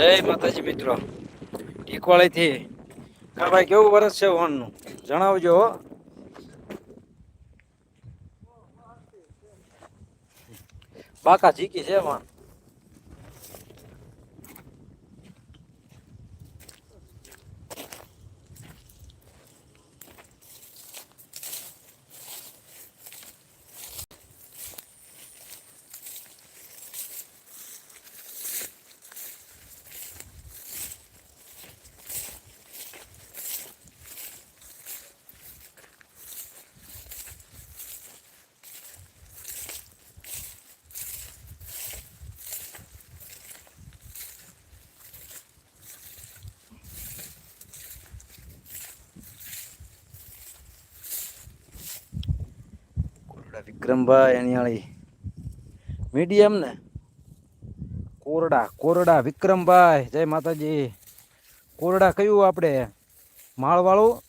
જય માતાજી મિત્રો. ટીકવાળીથી. ભાઈ કેવું વરસ છે વનનું જણાવજો બાકા જીકી છે વન કોરડા વિક્રમભાઈ અણિયાળી. મીડિયમ ને? કોરડા કોરડા, વિક્રમભાઈ, જય માતાજી. કોરડા કયું આપણે? માળવાળું?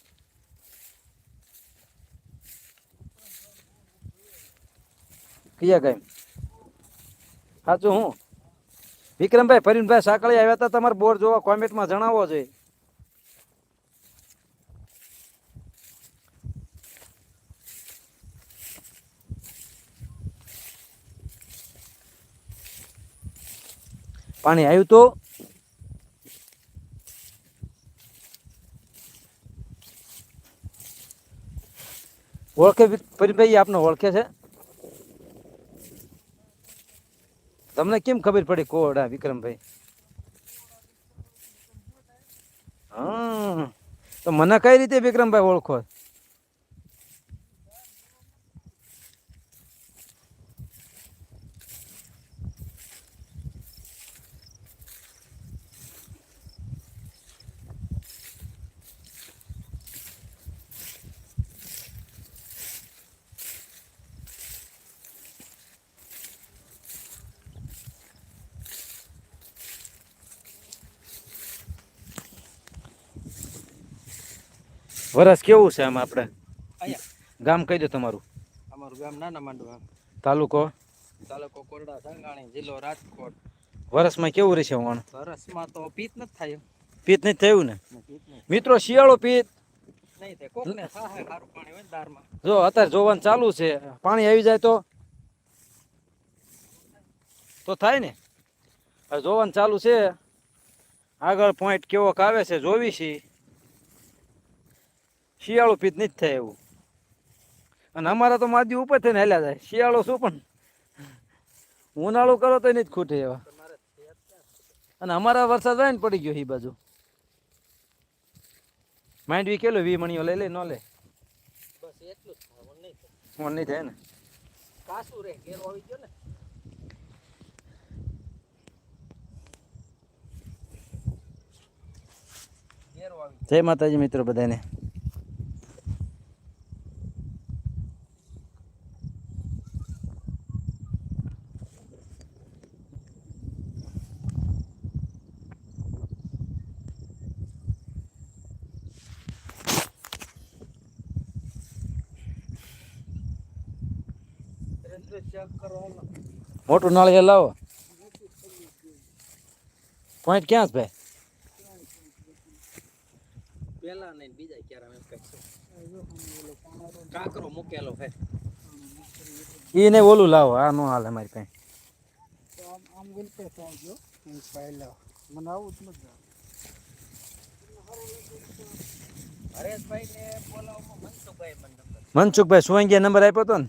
કયા કઈ? સાચું હું? વિક્રમભાઈ ફરીનભાઈ સાંકળી આવ્યા હતા. તમારે બોર જોવા કોમેન્ટમાં જણાવવો જોઈએ. પાણી આવ્યું તો? ઓળખે પરિભાઈ આપને ઓળખે છે? તમને કેમ ખબર પડી કોડા, વિક્રમભાઈ? હા તો મને કઈ રીતે વિક્રમભાઈ ઓળખો? વરસ કેવું છે આમ આપણે? ગામ કહી દો તમારું. અમારું ગામ નાના માંડવા. તાલુકો? તાલુકો કોરડા સંગાણી જિલ્લો રાજકોટ. વરસમાં કેવું રહેશે વણ? સરસમાં તો પીત નથી થાય. પીત નથી થયું ને? મિત્રો શિયાળો પીત જો અત્યારે જોવાનું ચાલુ છે. પાણી આવી જાય તો? તો થાય ને? જોવાનું ચાલુ છે. આગળ પોઈન્ટ કેવોક આવે છે જોવી છે. શિયાળો પીત નથી થાય એવું. અને અમારા તો માદી ઉપર થઈને હેલ્યા જાય. શિયાળો શું પણ? ઉનાળો કરો તો નથી ખૂટે એવા. અને અમારા વરસાદ હોય ને પડી ગયો એ બાજુ. માંડવી કેલો વી મણીઓ લઈ લે ન લે. બસ એટલું જ ફોન નહીં થાય ને. કાસું રે ઘેરો આવી ગયો ને. જય માતાજી મિત્રો બધાને. મોટું નાળિયેર લાવો. પોઈન્ટ ક્યાં છે ભાઈ? પેલા નહીં બીજા ક્યારે અમે કઈ કાકરો મૂકેલો હે એ નહીં ઓલું લાવો આ નો હાલે મારી પાસે આમ આમ વિલપે આવજો પહેલા મને આવું જ નથી હરેશભાઈ ને બોલાવો મનસુખભાઈ મને ગયા મનસુખભાઈ સોંગિયા નંબર આપ્યો હતો ને?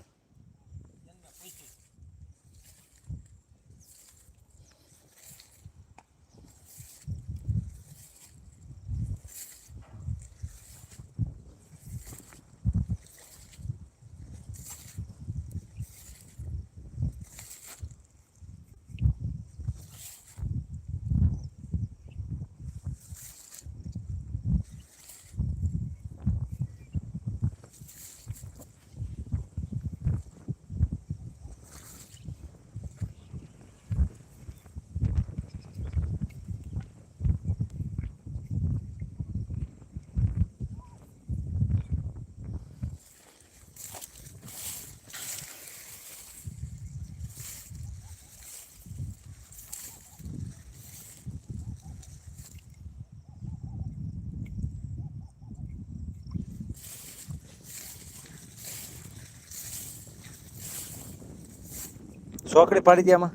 ચોકડી પાડી દે આમાં.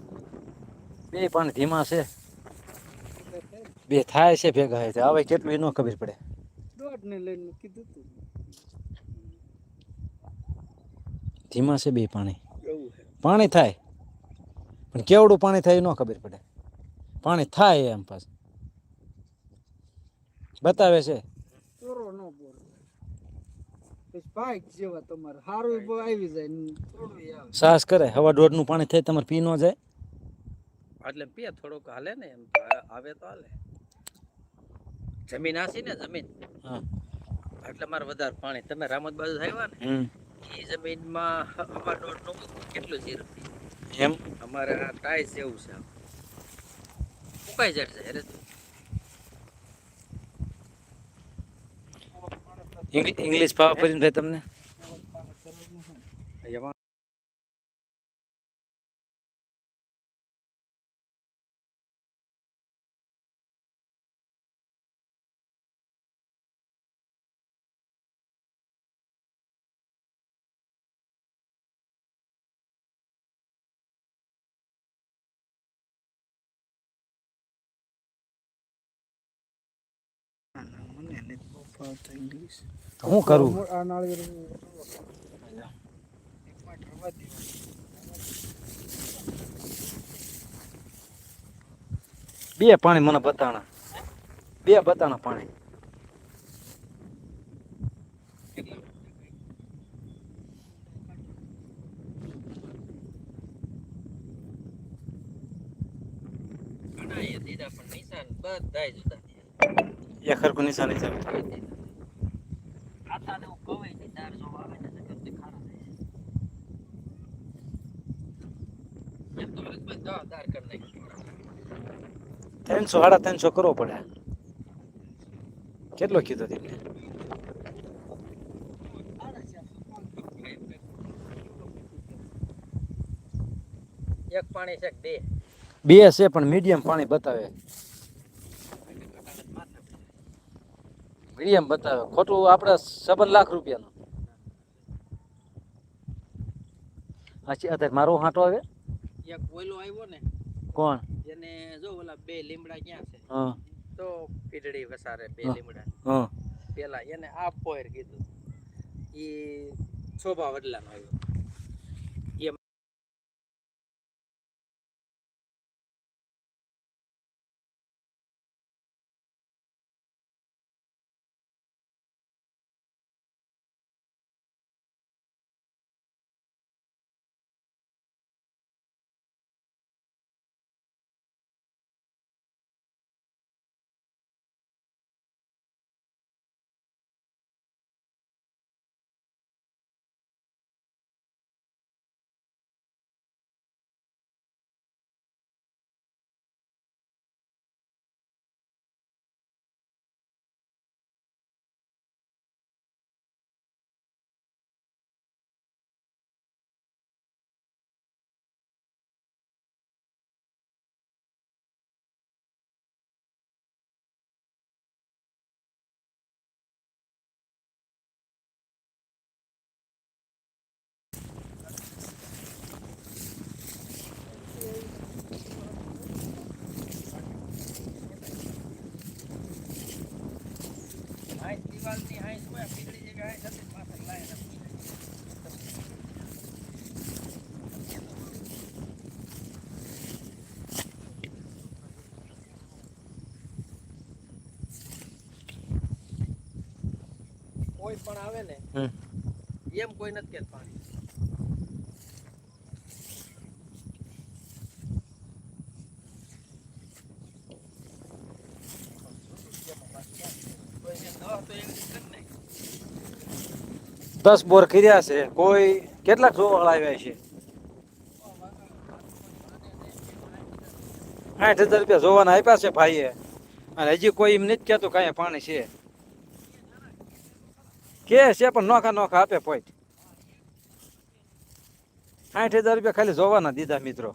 બે પાણી ધીમા છે. બે થાય છે ભેગા છે હવે કેટલું એ ન ખબર પડે. દોઢ લઈને કીધું તું. ધીમા છે બે પાણી. છે. પાણી થાય. પણ કેવડું પાણી થાય એ ન ખબર પડે. પાણી થાય એમ પાછું. બતાવે છે. ન પાઇક જેવા તમારે. સારું આવી જાય થોડું આવે. કરે હવા દોઢનું પાણી થાય તમારે પી ન જાય? એટલે પીએ થોડુંક હાલે ને એમ આવે તો હાલે. જમીન આસી ને જમીન. હા. એટલે મારે વધારે પાણી. તમે રામત બાજુ આવ્યા ને? એ જમીનમાં હવા દોઢનું કેટલું જીરું એમ? અમારે આ ટાઈસ જેવું છે. ઉકાઈ જાય છે હેરે ઇંગ્લિ- ઇંગ્લિશ પાવા પડીને ભાઈ તમને? હું કરું. બે પાણી મને બતાણા. બે બતાણા પાણી. ઘણા દીધા પણ નિશાન બધાય જુદા એ ખરખું નિશાની છે ત્રણસો સાડા ત્રણસો કરવો પડે કેટલો કીધો તેમને એક પાણી છે બે બે છે પણ મીડિયમ પાણી બતાવે મીડિયમ બતાવે. ખોટું આપણે સબન લાખ રૂપિયાનું. અચ્છા અત્યારે મારો હાંટો આવે? એક કોયલો આવ્યો ને કોણ? એને જો ઓલા બે લીમડા ક્યાં છે? હા. તો પીડડી વસારે બે લીમડા. હા. પેલા એને આ પોયર કીધું. ઈ શોભા વડલાનો આવ્યો. દિવાલની હાંસ હોય પીડળી જેવી હાંસ હતી કોઈ પણ આવે ને એમ કોઈ નથી કે પાણી કોઈને દવા તો એવી કરી નાખી. દસ બોર કર્યા છે. કોઈ કેટલાક જોવાળ આવ્યા છે? આઠ હજાર રૂપિયા જોવાના આપ્યા છે ભાઈએ. અને હજી કોઈ એમ નથી કહેતું કાંઈ પાણી છે. કે છે, પણ નોખા નોખા આપે પોઈન્ટ આઠ હજાર રૂપિયા ખાલી જોવાના દીધા મિત્રો.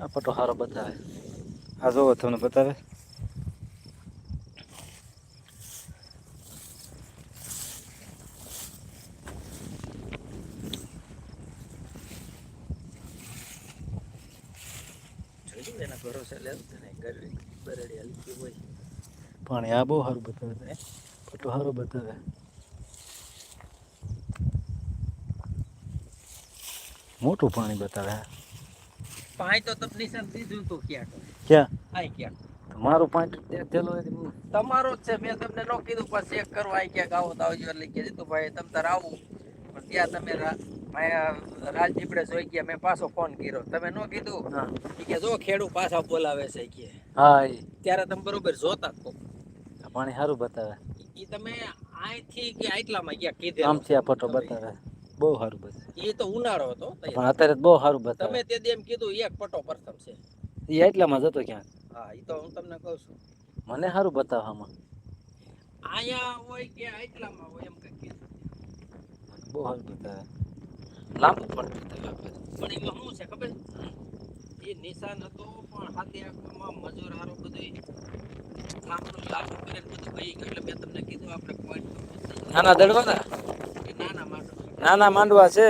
આ પટો સારો બતાવે. આ જોવો તમને બતાવે. જોયું એના ભરોસે લેવું ને ગરડી બરડી હલકી હોય. પાણી આ બહુ સારું બતાવે છે પટો સારો બતાવે. મોટું પાણી બતાવે. પાણી તો તમને નિશાન દીધું તું ક્યાંક ક્યાં? આઈ ક્યાંક મારું પાણી તેલો તમારો જ છે મેં તમને ન કીધું પણ ચેક કરવા આઈ ક્યાંક આવો તો આવજો. એટલે કીધું તો ભાઈ તમ તાર આવું. પણ ત્યાં તમે રાજદીપડે જોઈ ગયા મેં પાછો ફોન કર્યો. તમે ન કીધું? કે જો ખેડૂત પાછા બોલાવે છે કે. હા એ. ત્યારે તમે બરોબર જોતા તો પાણી સારું બતાવે. ઈ તમે અહીંથી કે આટલામાં ગયા કીધે આમથી આ ફોટો બતાવે. બહુ સારું બતાવે એ તો ઉનાળો હતો પણ અત્યારે બહુ સારું બતાવે તમે તે દી એમ કીધું એક પટો પ્રથમ છે. એ એટલામાં જતો ક્યાંક હા એ તો હું તમને કહું છું. મને સારું બતાવવામાં. આયા હોય કે આટલામાં હોય એમ કઈ કીધું. બહુ સારું બતાવે. લાંબુ પણ બતાવે પણ એમાં શું છે ખબર? એ નિશાન હતો પણ હાથે આંખમાં મજૂર હારો બધું લાંબુ લાગુ કરે બધું ભાઈ એટલે મેં તમને કીધું આપણે પોઈન્ટ નાના દડવાના? નાના માંડવા. નાના માંડવા છે.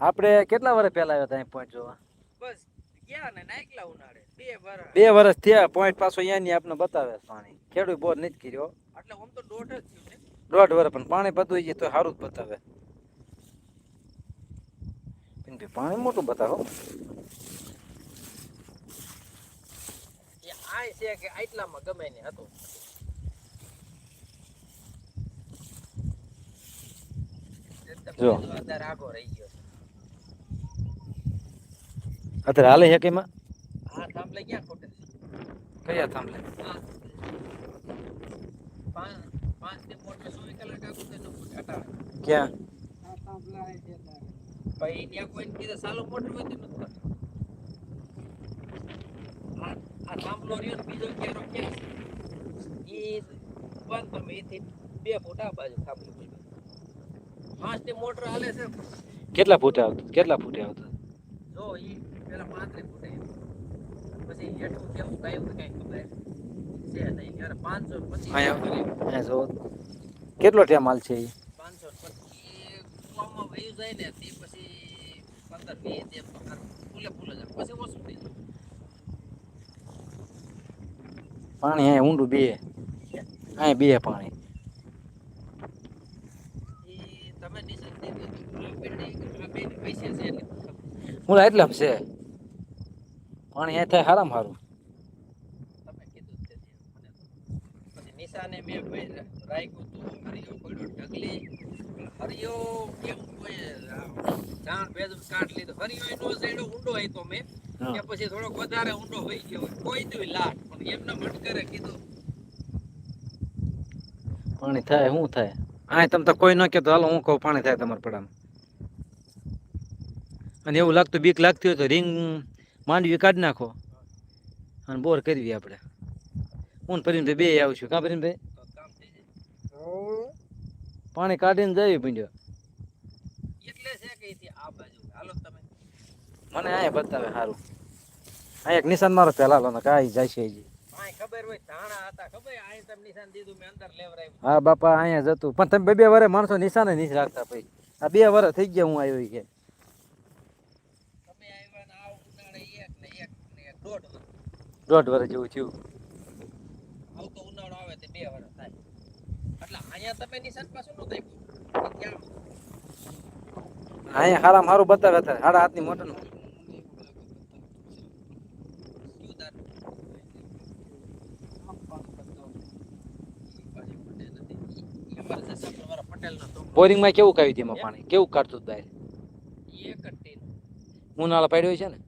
આપણે કેટલા વર્ષ પહેલા આવ્યા હતા પોઈન્ટ જોવા? બસ ગયા ને નાઈકલા ઉનાળે. બે વર્ષ બે વર્ષ થયા પોઈન્ટ પાછો અહીંયાની આપને બતાવે પાણી. ખેડૂત બોર નથી કર્યો. એટલે આમ તો દોઢ જ થયું ને. દોઢ વર્ષ પણ પાણી બધું જાય તો સારું જ બતાવે. પાણી મોટું બતાવો. આય છે કે આટલામાં ગમે ને હતું. જો. અત્યારે આગો રહી ગયો અત્યારે હાલે છે કેમાં? હા થાંભલે ક્યાં ખોટે કયા થાંભલે? પાંચ પાંચથી મોટે સો કલાક આગળ તો ન ફૂટે અટાણે. ક્યાં. પછી ત્યાં કોઈ કીધે સાલો મોટર હોય તો નથી થતું. આ આ થાંભલો રહ્યો ને બીજો ક્યારો ક્યાં છે ઈ બંધ તમે એથી બે ફૂટ આ બાજુ થાંભલો પડ્યો. પાંચની મોટર હાલે છે કેટલા ફૂટે આવતું કેટલા ફૂટે આવતું જો ઈ પેલા પાંત્રીસ ફૂટે પછી હેઠું કેવું કયું કઈ ખબર છે નહીં ત્યારે પાંચસો પછી અહીંયા અહીંયા જો કેટલો ટાઈમ હાલ છે એ પાંચસો પછી કૂવામાં વહી જાય ને તે પછી પંદર વીસ એમ તો ખરું. ફૂલે ફૂલે જાય પછી ઓછું થઈ જાય પાણી અહીંયા ઊંડું બે અહીંયા બે પાણી. એટલે હું એટલામ છે. પાણી અહીંયા થાય હારામ હારું. નિશાને મેં રાખ્યું તું હરિયો ઢગલી હરિયો કેમ કોઈ જાણ ભેદ કાઢ લીધો હરિયો એનો જેડો ઊંડો હતો મેં. કે પછી થોડોક વધારે ઊંડો હોય ગયો હોય. કોઈ દી લાટ પણ એમને મટકરે કીધું. પાણી થાય શું થાય? અહીં તમે તો કોઈ ન કહેતો. હાલો હું કહું પાણી થાય તમારા પડામાં. અને એવું લાગતું બીક લાગતી હોય તો રિંગ માંડવી કાઢી નાખો. અને બોર કરવી આપણે. હું પરીને બે આવશું. કાં પરીને ભાઈ? તો પાણી કાઢીને જવી પીંડ્યો એટલે છે કે અહીંથી આ બાજુ હાલો તમે મને અહીંયા બતાવે સારું અહીંયા એક નિશાન મારો પેલા લો ને કાંઈ જાય છે આય આય હા બાપા અહીંયા જતું પણ તમે બે બે વરે માણસો નિશાને નથી રાખતા પછી આ બે વર થઈ ગયા હું આવ્યો કે. આ દોઢ વર્ષ જેવું થયું. આવતો ઉનાળો આવે તે બે વર્ષ થાય. એટલે અહીંયા તમે નિશાન પાછું ન થાય અહીંયા હારામાં સારું બતાવે હતા સાડા હાથની મોટરનું જુદાર આમ પાછું બતાવું. પાછી પટેલ નથી ઈ અમારે જે સફરવાળા પટેલના બોરિંગમાં કેવું કાઢ્યું તેમાં પાણી? કેવું કાઢતું બહાર? ઉનાળા પાડ્યો છે ને?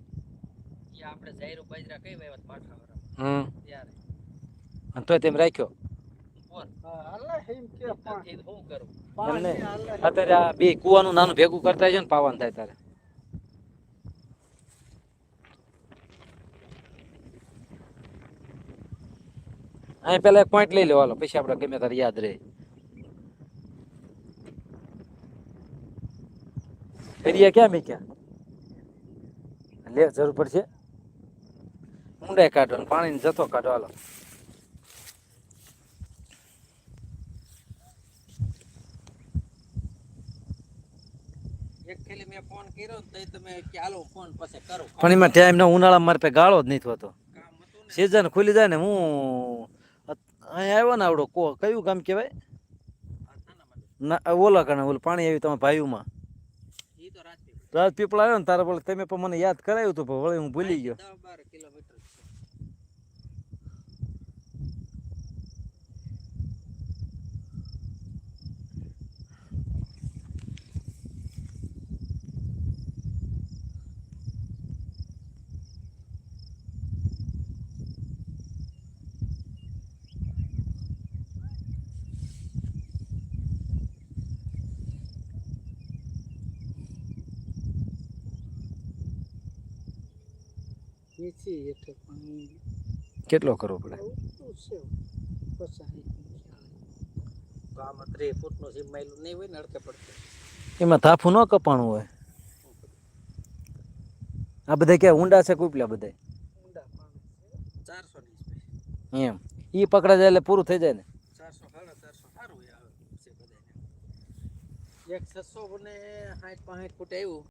ઈ આપણે જાયરો બાજરા કઈ વાવત પાઠાવાળા હમ. ત્યારે. તોય તેમ રાખ્યો. અત્યારે આ બે કુવાનું નાનું ભેગું કરતા છે ને પાવન થાય તારે અહીં પેલા એક પોઈન્ટ લઈ લેવાલો પછી આપણે ગમે તારે યાદ રહે. ફેરિયા ક્યાં મૂક્યા? લે જરૂર પડશે. ઊંડાઈ કાઢો પાણીને જથ્થો કાઢો હાલો. ખેલી મેં ફોન કર્યો તો તમે કે હાલો ફોન પછી કરો. પણ એમાં ટાઈમ ના ઉનાળા મારે ગાળો જ નહીં થતો સિઝન ખુલી જાય ને હું અહીંયા આવ્યો ને આવડો. કો કયું ગામ કહેવાય? ના ઓલા કારણે ઓલું પાણી આવ્યું તમારા ભાઈઓમાં. રાજપીપળા. આવ્યો ને તારા બોલે તમે પણ મને યાદ કરાયું હતું પણ વળી હું ભૂલી ગયો. પાણી કેટલો કરવો પડે? આમાં ત્રીસ ફૂટનું સીમ માયલું નહીં હોય ને અડકે પડકે. એમાં થાફું ન કપાણું હોય? આ બધા ક્યાં ઊંડા છે કુપલા બધા ઊંડા પાણી ચારસો એમ. ઈ પકડા જાય એટલે પૂરું થઈ જાય ને? ચારસો સાડા ચારસો સારું એક છસો ને સાઠ પાંઠ ફૂટ આવ્યું.